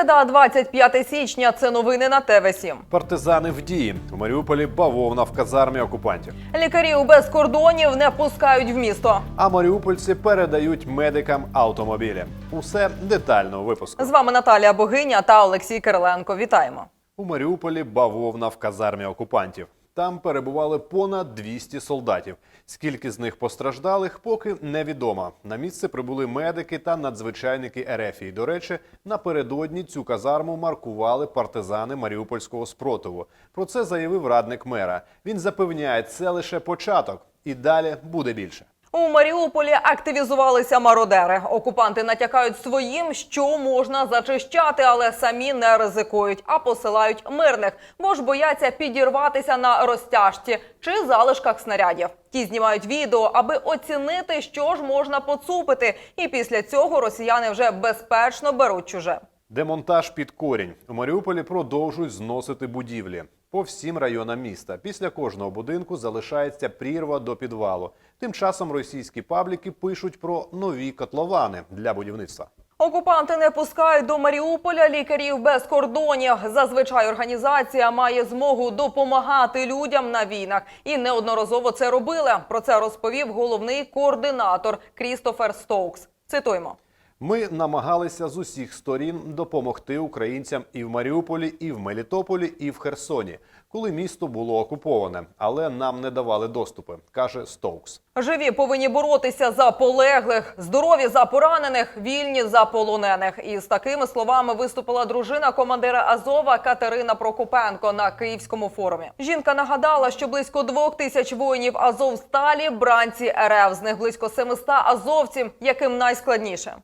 Середа, 25 січня. Це новини на ТВ 7 Партизани в дії у Маріуполі бавовна в казармі окупантів. Лікарів без кордонів не пускають в місто. А маріупольці передають медикам автомобілі. Усе детально у випуску. З вами Наталія Богиня та Олексій Кириленко. Вітаємо. У Маріуполі бавовна в казармі окупантів. Там перебували понад 200 солдатів. Скільки з них постраждалих, поки невідомо. На місце прибули медики та надзвичайники Ерефії. До речі, напередодні цю казарму маркували партизани Маріупольського спротиву. Про це заявив радник мера. Він запевняє, це лише початок, і далі буде більше. У Маріуполі активізувалися мародери. Окупанти натякають своїм, що можна зачищати, але самі не ризикують, а посилають мирних, бо ж бояться підірватися на розтяжці чи залишках снарядів. Ті знімають відео, аби оцінити, що ж можна поцупити. І після цього росіяни вже безпечно беруть чуже. Демонтаж під корінь. У Маріуполі продовжують зносити будівлі по всім районам міста. Після кожного будинку залишається прірва до підвалу. Тим часом російські пабліки пишуть про нові котловани для будівництва. Окупанти не пускають до Маріуполя лікарів без кордонів. Зазвичай організація має змогу допомагати людям на війнах і неодноразово це робили. Про це розповів головний координатор Крістофер Стоукс. Цитуємо. Ми намагалися з усіх сторін допомогти українцям і в Маріуполі, і в Мелітополі, і в Херсоні, коли місто було окуповане, але нам не давали доступи, каже Стоукс. Живі повинні боротися за полеглих, здорові за поранених, вільні за полонених. І з такими словами виступила дружина командира Азова Катерина Прокопенко на київському форумі. Жінка нагадала, що близько двох тисяч воїнів Азовсталі бранці РФ, з них близько 700 азовців, яким найскладніше.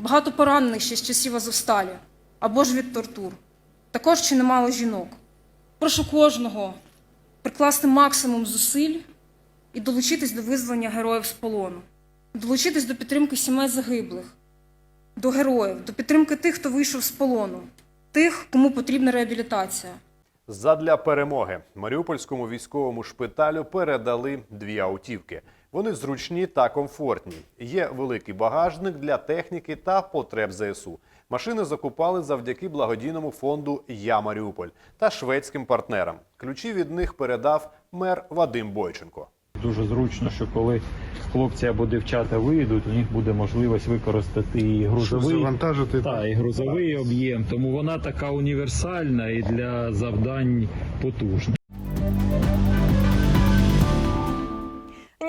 Багато поранених ще з часів Азовсталі або ж від тортур. Також чи немало жінок. Прошу кожного прикласти максимум зусиль і долучитись до визволення героїв з полону, долучитись до підтримки сімей загиблих, до героїв, до підтримки тих, хто вийшов з полону, тих, кому потрібна реабілітація. Задля перемоги Маріупольському військовому шпиталю передали дві автівки. Вони зручні та комфортні. Є великий багажник для техніки та потреб ЗСУ. Машини закупали завдяки благодійному фонду Я Маріуполь та шведським партнерам. Ключі від них передав мер Вадим Бойченко. Дуже зручно, що коли хлопці або дівчата вийдуть, у них буде можливість використати і грузовий, та, і грузовий об'єм. Тому вона така універсальна і для завдань потужна.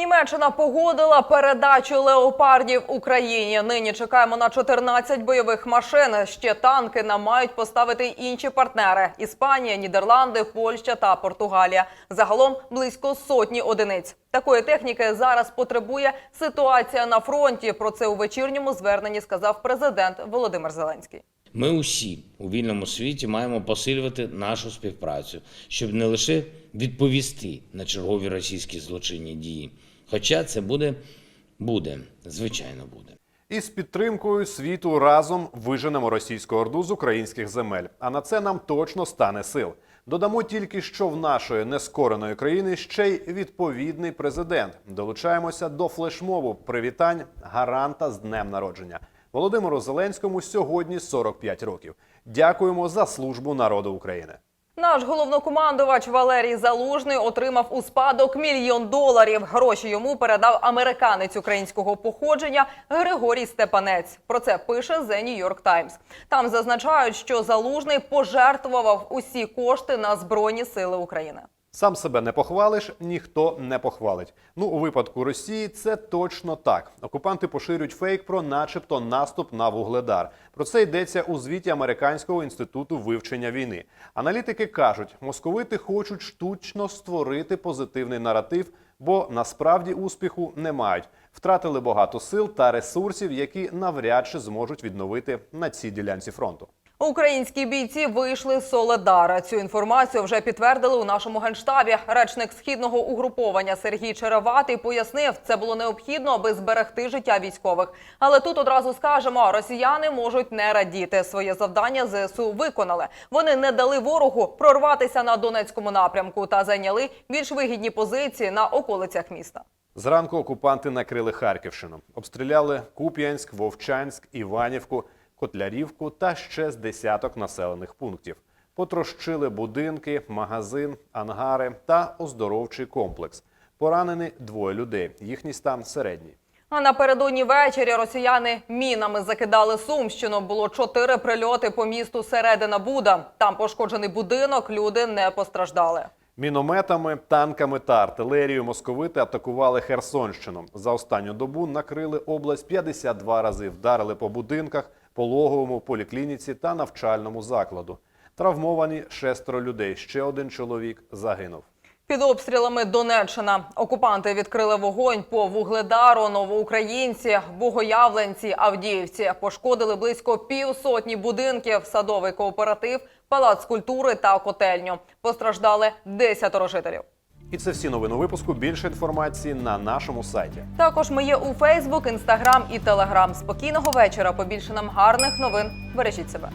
Німеччина погодила передачу леопардів Україні. Нині чекаємо на 14 бойових машин. Ще танки нам мають поставити інші партнери: Іспанія, Нідерланди, Польща та Португалія. Загалом близько сотні одиниць. Такої техніки зараз потребує ситуація на фронті. Про це у вечірньому зверненні сказав президент Володимир Зеленський. Ми усі у вільному світі маємо посилювати нашу співпрацю, щоб не лише відповісти на чергові російські злочинні дії. Хоча це буде, буде, звичайно буде. І з підтримкою світу разом виженемо російську орду з українських земель. А на це нам точно стане сил. Додамо тільки, що в нашої нескореної країни ще й відповідний президент. Долучаємося до флешмобу привітань гаранта з днем народження. Володимиру Зеленському сьогодні 45 років. Дякуємо за службу народу України. Наш головнокомандувач Валерій Залужний отримав у спадок мільйон доларів. Гроші йому передав американець українського походження Григорій Степанець. Про це пише The New York Times. Там зазначають, що Залужний пожертвував усі кошти на збройні сили України. Сам себе не похвалиш, ніхто не похвалить. Ну, у випадку Росії це точно так. Окупанти поширюють фейк про, начебто, наступ на вугледар. Про це йдеться у звіті Американського інституту вивчення війни. Аналітики кажуть, московити хочуть штучно створити позитивний наратив, бо насправді успіху не мають. Втратили багато сил та ресурсів, які навряд чи зможуть відновити на цій ділянці фронту. Українські бійці вийшли з Соледара. Цю інформацію вже підтвердили у нашому генштабі. Речник східного угруповання Сергій Череватий пояснив, це було необхідно, аби зберегти життя військових. Але тут одразу скажемо, росіяни можуть не радіти. Своє завдання ЗСУ виконали. Вони не дали ворогу прорватися на Донецькому напрямку та зайняли більш вигідні позиції на околицях міста. Зранку окупанти накрили Харківщину, обстріляли Куп'янськ, Вовчанськ, Іванівку. Котлярівку та ще з десяток населених пунктів. Потрощили будинки, магазин, ангари та оздоровчий комплекс. Поранені двоє людей. Їхній стан середній. А напередодні ввечері росіяни мінами закидали Сумщину. Було чотири прильоти по місту Середина Буда. Там пошкоджений будинок, люди не постраждали. Мінометами, танками та артилерією московити атакували Херсонщину. За останню добу накрили область 52 рази, вдарили по будинках, пологовому, поліклініці та навчальному закладу. Травмовані шестеро людей. Ще один чоловік загинув. Під обстрілами Донеччина окупанти відкрили вогонь по Вугледару, Новоукраїнці, Богоявленці, Авдіївці. Пошкодили близько півсотні будинків, садовий кооператив, палац культури та котельню. Постраждали десятеро жителів. І це всі новини випуску. Більше інформації на нашому сайті. Також ми є у Фейсбук, Інстаграм і Телеграм. Спокійного вечора. Побільше нам гарних новин. Бережіть себе.